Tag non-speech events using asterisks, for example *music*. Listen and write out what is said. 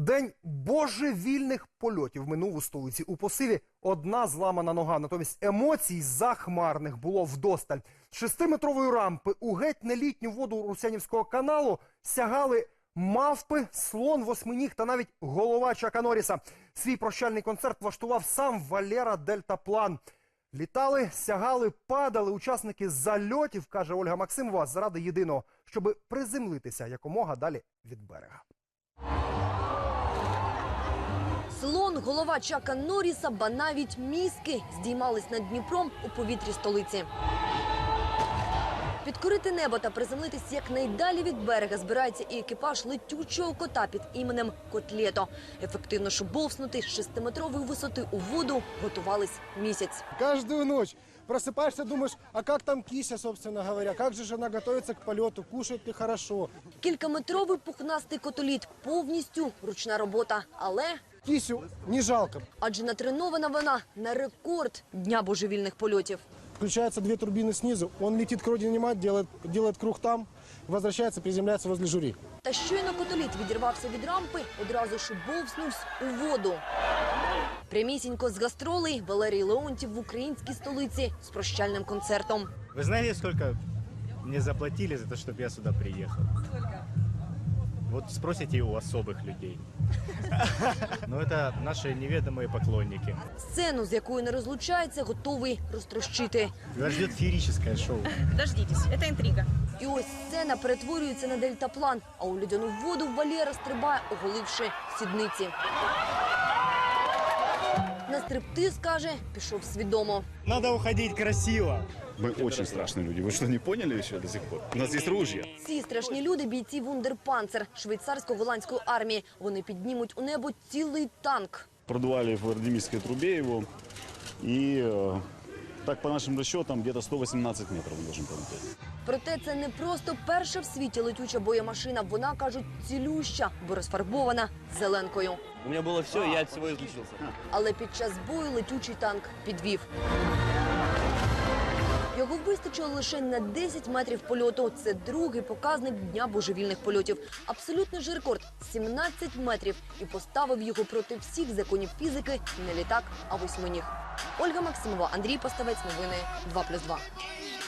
День божевільних польотів минув у столиці. У посиві одна зламана нога. Натомість емоцій захмарних було вдосталь. Шестиметрової рампи у геть нелітню воду Русянівського каналу сягали мавпи, слон, восьминіг та навіть голова Чака Норріса. Свій прощальний концерт влаштував сам Валера Дельтаплан. Літали, сягали, падали учасники зальотів, каже Ольга Максимова, заради єдиного, щоби приземлитися якомога далі від берега. Слон, голова Чака Норріса, ба навіть мізки здіймались над Дніпром у повітрі столиці. Підкорити небо та приземлитись якнайдалі від берега збирається і екіпаж летючого кота під іменем Котлєто. Ефективно шубовснути з шестиметрової висоти у воду готувались місяць. Каждую ночь просыпаешься, думаешь, а как там кися, собственно говоря, как же она готовится к полету, кушает ли хорошо. Кількаметровий пухнастий котоліт повністю ручна робота, але Кисю не жалко. адже натренована вона на рекорд дня божевільних польотів. Включаются две турбины снизу, он летит к родине мать, делает, делает круг там, возвращается, приземляется возле жюри. Та щойно котоліт відірвався від рампи, одразу шубовснувся у воду. Прямісінько з гастролей Валерій Леонтів в українській столиці з прощальним концертом. Вы знаете, сколько мне заплатили за то, чтобы я сюда приехал? Вот спросите у особых людей. *laughs* Но это наши неведомые поклонники. Сцену, з якою не розлучається, готовий розтрощити. Вас ждет феерическое шоу. Дождитесь, это интрига. І ось сцена перетворюється на дельтаплан, а у льодяну воду Валера стрибає, оголивши сідниці. На стриптиз, каже, пішов свідомо. Надо уходить красиво. Мы очень страшные люди. Вы что, не поняли еще до сих пор? У нас есть ружья. Ці страшні люди бійці Вундерпанцер швейцарсько-голландської армії. Вони піднімуть у небо цілий танк. Продували в артемийской трубе его. И э, так, по нашим расчетам, где-то 118 метров он должен полететь. Проте це не просто перша в світі летюча боємашина. Вона кажуть цілюща, бо розфарбована зеленкою. У меня было все, я от всего излечился. Але під час бою летючий танк підвів. Його вистачило лише на 10 метрів польоту. Це другий показник дня божевільних польотів. Абсолютний ж рекорд 17 метрів і поставив його проти всіх законів фізики не літак, а восьминіг. Ольга Максимова, Андрій Поставець. Новини 2+,2.